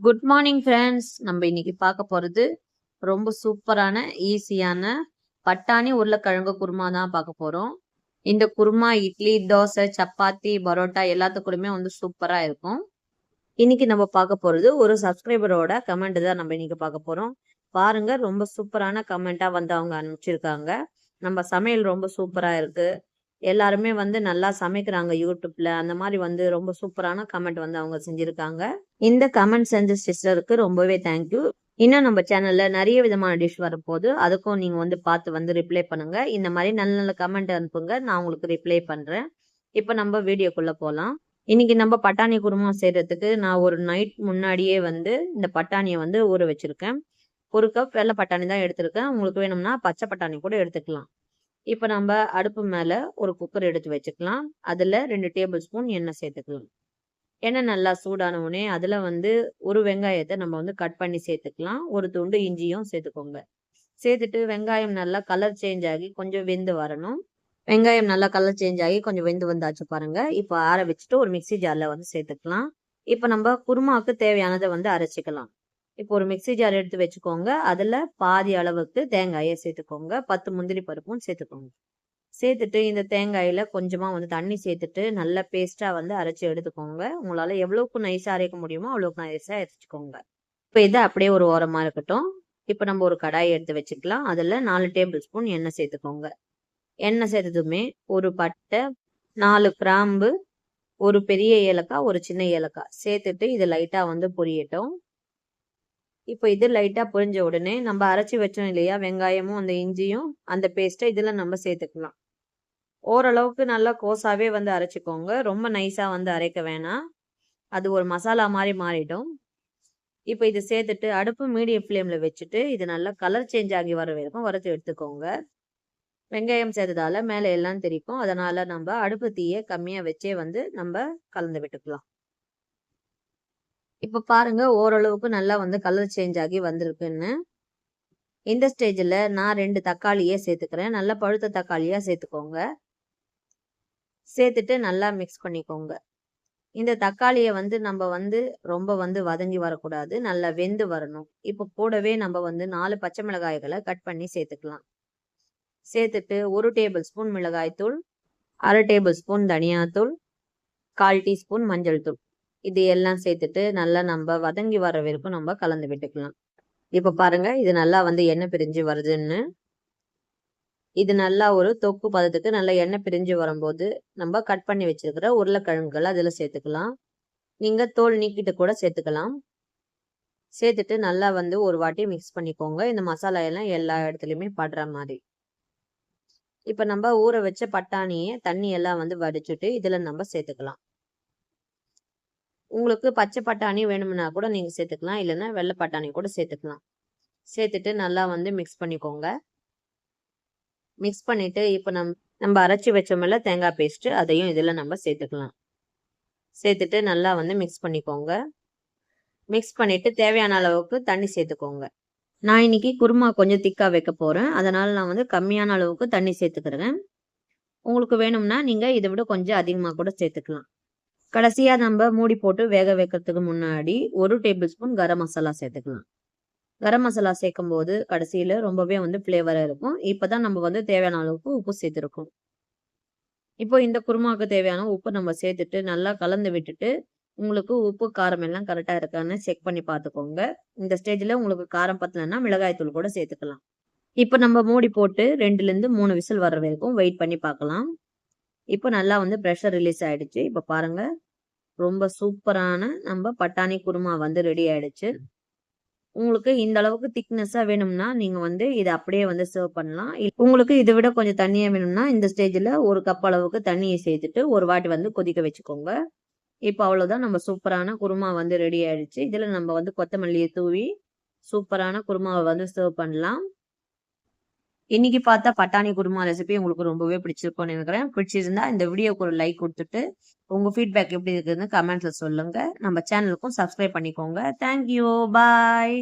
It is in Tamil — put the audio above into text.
குட் மார்னிங் ஃப்ரெண்ட்ஸ் நம்ம இன்னைக்கு பார்க்க போறது ரொம்ப சூப்பரான ஈஸியான பட்டாணி உருளைக்கிழங்கு குருமா தான் பார்க்க போறோம். இந்த குருமா இட்லி தோசை சப்பாத்தி பரோட்டா எல்லாத்துக்கூடமே வந்து சூப்பரா இருக்கும். இன்னைக்கு நம்ம பார்க்க போறது ஒரு சப்ஸ்கிரைபரோட கமெண்ட் தான் நம்ம இன்னைக்கு பார்க்க போறோம். பாருங்க ரொம்ப சூப்பரான கமெண்ட்டாக வந்து அவங்க அனுப்பிச்சிருக்காங்க. நம்ம சமையல் ரொம்ப சூப்பரா இருக்கு. எல்லாருமே வந்து நல்லா சமைக்கிறாங்க யூடியூப்ல. அந்த மாதிரி வந்து ரொம்ப சூப்பரான கமெண்ட் வந்து அவங்க செஞ்சிருக்காங்க. இந்த கமெண்ட் செஞ்ச சிஸ்டருக்கு ரொம்பவே தேங்க்யூ இன்னும் நம்ம சேனல்ல நிறைய விதமான டிஷ் வரப்போகுது. அதுக்கும் நீங்க வந்து பார்த்து வந்து ரிப்ளை பண்ணுங்க. இந்த மாதிரி நல்ல நல்ல கமெண்ட் அனுப்புங்க. நான் உங்களுக்கு ரிப்ளை பண்றேன். இப்போ நம்ம வீடியோக்குள்ள போகலாம் இன்னைக்கு நம்ம பட்டாணி குருமா செய்யறதுக்கு நான் ஒரு நைட் முன்னாடியே வந்து இந்த பட்டாணியை வந்து ஊற வச்சிருக்கேன். ஒரு கப் வெள்ளை பட்டாணி தான் எடுத்திருக்கேன். உங்களுக்கு வேணும்னா பச்சை பட்டாணி கூட எடுத்துக்கலாம். இப்போ நம்ம அடுப்பு மேலே ஒரு குக்கர் எடுத்து வச்சுக்கலாம். அதில் ரெண்டு டேபிள் ஸ்பூன் எண்ணெய் சேர்த்துக்கலாம். எண்ணெய் நல்லா சூடான உடனே அதில் வந்து ஒரு வெங்காயத்தை நம்ம வந்து கட் பண்ணி சேர்த்துக்கலாம். ஒரு துண்டு இஞ்சியும் சேர்த்துக்கோங்க. சேர்த்துட்டு வெங்காயம் நல்லா கலர் சேஞ்ச் ஆகி கொஞ்சம் வெந்து வரணும். வெங்காயம் நல்லா கலர் சேஞ்ச் ஆகி கொஞ்சம் வெந்து வந்தாச்சு பாருங்க. இப்போ ஆற வச்சுட்டு ஒரு மிக்சி ஜாரில் வந்து சேர்த்துக்கலாம். இப்போ நம்ம குருமாவுக்கு தேவையானதை வந்து அரைச்சிக்கலாம். இப்போ ஒரு மிக்சி ஜார் எடுத்து வச்சுக்கோங்க. அதில் பாதி அளவுக்கு தேங்காயை சேர்த்துக்கோங்க. பத்து முந்திரி பருப்பும் சேர்த்துக்கோங்க. சேர்த்துட்டு இந்த தேங்காயில் கொஞ்சமாக வந்து தண்ணி சேர்த்துட்டு நல்ல பேஸ்ட்டாக வந்து அரைச்சி எடுத்துக்கோங்க. உங்களால் எவ்வளோக்கு நைஸாக அரைக்க முடியுமோ அவ்வளோக்கு நைஸாக அரைச்சிக்கோங்க. இப்போ இது அப்படியே ஒரு ஓரமாக இருக்கட்டும். இப்போ நம்ம ஒரு கடாயை எடுத்து வச்சுக்கலாம். அதில் நாலு டேபிள் ஸ்பூன் எண்ணெய் சேர்த்துக்கோங்க. எண்ணெய் சேர்த்ததுமே ஒரு பட்டை நாலு கிராம்பு ஒரு பெரிய ஏலக்காய் ஒரு சின்ன ஏலக்காய். சேர்த்துட்டு இது லைட்டாக வந்து பொரியட்டும். இப்போ இது லைட்டாக பொரிஞ்ச உடனே நம்ம அரைச்சி வச்சோம் இல்லையா? வெங்காயமும் அந்த இஞ்சியும் அந்த பேஸ்ட்டை இதில் நம்ம சேர்த்துக்கலாம். ஓரளவுக்கு நல்லா கோஸாகவே வந்து அரைச்சிக்கோங்க. ரொம்ப நைஸாக வந்து அரைக்க வேணாம். அது ஒரு மசாலா மாதிரி மாறிடும். இப்போ இது சேர்த்துட்டு அடுப்பு மீடியம் ஃப்ளேமில் வச்சுட்டு இது நல்லா கலர் சேஞ்ச் ஆகி வர வரைக்கும் வறுத்து எடுத்துக்கோங்க. வெங்காயம் சேர்த்ததால மேலே எல்லாம் தெரிக்கும். அதனால் நம்ம அடுப்பு தீயை கம்மியாக வச்சே வந்து நம்ம கலந்து விட்டுக்கலாம். இப்போ பாருங்க ஓரளவுக்கு நல்லா வந்து கலர் சேஞ்ச் ஆகி வந்திருக்குன்னு. இந்த ஸ்டேஜில் நான் ரெண்டு தக்காளியே சேர்த்துக்கிறேன். நல்லா பழுத்த தக்காளியாக சேர்த்துக்கோங்க. சேர்த்துட்டு நல்லா மிக்ஸ் பண்ணிக்கோங்க. இந்த தக்காளியை வந்து நம்ம வந்து ரொம்ப வந்து வதங்கி வரக்கூடாது. நல்லா வெந்து வரணும். இப்போ கூடவே நம்ம வந்து நாலு பச்சை மிளகாய்களை கட் பண்ணி சேர்த்துக்கலாம். சேர்த்துட்டு ஒரு டேபிள் ஸ்பூன் மிளகாய்த்தூள் அரை டேபிள் ஸ்பூன் தனியாத்தூள் கால் டீஸ்பூன் மஞ்சள் தூள் இது எல்லாம் சேர்த்துட்டு நல்லா நம்ம வதங்கி வர வரைக்கும் நம்ம கலந்து விட்டுக்கலாம். இப்போ பாருங்க இது நல்லா வந்து எண்ணெய் பிரிஞ்சு வருதுன்னு. இது நல்லா ஒரு தொக்கு பதத்துக்கு நல்லா எண்ணெய் பிரிஞ்சு வரும்போது நம்ம கட் பண்ணி வச்சிருக்கிற உருளைக்கிழங்குகள் அதில் சேர்த்துக்கலாம். நீங்கள் தோல் நீக்கிட்டு கூட சேர்த்துக்கலாம். சேர்த்துட்டு நல்லா வந்து ஒரு வாட்டி மிக்ஸ் பண்ணிக்கோங்க. இந்த மசாலா எல்லாம் எல்லா இடத்துலையுமே படுற மாதிரி. இப்போ நம்ம ஊற வச்ச பட்டாணியை தண்ணி எல்லாம் வந்து வடிச்சுட்டு இதில் நம்ம சேர்த்துக்கலாம். உங்களுக்கு பச்சை பட்டாணி வேணும்னா கூட நீங்கள் சேர்த்துக்கலாம். இல்லைன்னா வெள்ளை பட்டாணி கூட சேர்த்துக்கலாம். சேர்த்துட்டு நல்லா வந்து மிக்ஸ் பண்ணிக்கோங்க. மிக்ஸ் பண்ணிட்டு இப்போ நம் நம்ம அரைச்சி வச்சோமில்ல தேங்காய் பேஸ்ட்டு அதையும் இதில் நம்ம சேர்த்துக்கலாம். சேர்த்துட்டு நல்லா வந்து மிக்ஸ் பண்ணிக்கோங்க. மிக்ஸ் பண்ணிட்டு தேவையான அளவுக்கு தண்ணி சேர்த்துக்கோங்க. நான் இன்னைக்கு குருமா கொஞ்சம் திக்காக வைக்க போகிறேன் அதனால் நான் வந்து கம்மியான அளவுக்கு தண்ணி சேர்த்துக்கிறேன். உங்களுக்கு வேணும்னா நீங்கள் இதை விட கொஞ்சம் அதிகமாக கூட சேர்த்துக்கலாம். கடைசியாக நம்ம மூடி போட்டு வேக வைக்கிறதுக்கு முன்னாடி ஒரு டேபிள் ஸ்பூன் கரம் மசாலா சேர்த்துக்கலாம். கரம் மசாலா சேர்க்கும் போது கடைசியில் ரொம்பவே வந்து ஃப்ளேவராக இருக்கும். இப்போ தான் நம்ம வந்து தேவையான அளவுக்கு உப்பு சேர்த்துருக்கோம். இப்போ இந்த குருமாவுக்கு தேவையான உப்பு நம்ம சேர்த்துட்டு நல்லா கலந்து விட்டுட்டு உங்களுக்கு உப்பு காரம் எல்லாம் கரெக்டாக இருக்கான்னு செக் பண்ணி பார்த்துக்கோங்க. இந்த ஸ்டேஜில் உங்களுக்கு காரம் பத்தலைன்னா மிளகாய்த்தூள் கூட சேர்த்துக்கலாம். இப்போ நம்ம மூடி போட்டு ரெண்டுலேருந்து மூணு விசில் வர்ற வரைக்கும் வெயிட் பண்ணி பார்க்கலாம். இப்போ நல்லா வந்து ப்ரெஷர் ரிலீஸ் ஆயிடுச்சு. இப்போ பாருங்க. ரொம்ப சூப்பரான நம்ம பட்டாணி குருமா வந்து ரெடி ஆயிடுச்சு. உங்களுக்கு இந்த அளவுக்கு திக்னஸாக வேணும்னா நீங்கள் வந்து இதை அப்படியே வந்து சர்வ் பண்ணலாம். உங்களுக்கு இதை விட கொஞ்சம் தண்ணியாக வேணும்னா இந்த ஸ்டேஜில் ஒரு கப் அளவுக்கு தண்ணியை சேர்த்துட்டு ஒரு வாட்டி வந்து கொதிக்க வச்சுக்கோங்க. இப்போ அவ்வளோதான் நம்ம சூப்பரான குருமா வந்து ரெடி ஆயிடுச்சு. இதில் நம்ம வந்து கொத்தமல்லியை தூவி சூப்பரான குருமாவை வந்து சர்வ் பண்ணலாம். இன்னைக்கு பார்த்தா பட்டாணி குருமா ரெசிபி உங்களுக்கு ரொம்பவே பிடிச்சிருக்கும்னு நினைக்கிறேன். பிடிச்சிருந்தா இந்த வீடியோக்கு ஒரு லைக் கொடுத்துட்டு உங்க ஃபீட்பேக் எப்படி இருக்குதுன்னு கமெண்ட்ல சொல்லுங்க. நம்ம சேனலுக்கும் சப்ஸ்கிரைப் பண்ணிக்கோங்க. Thank you bye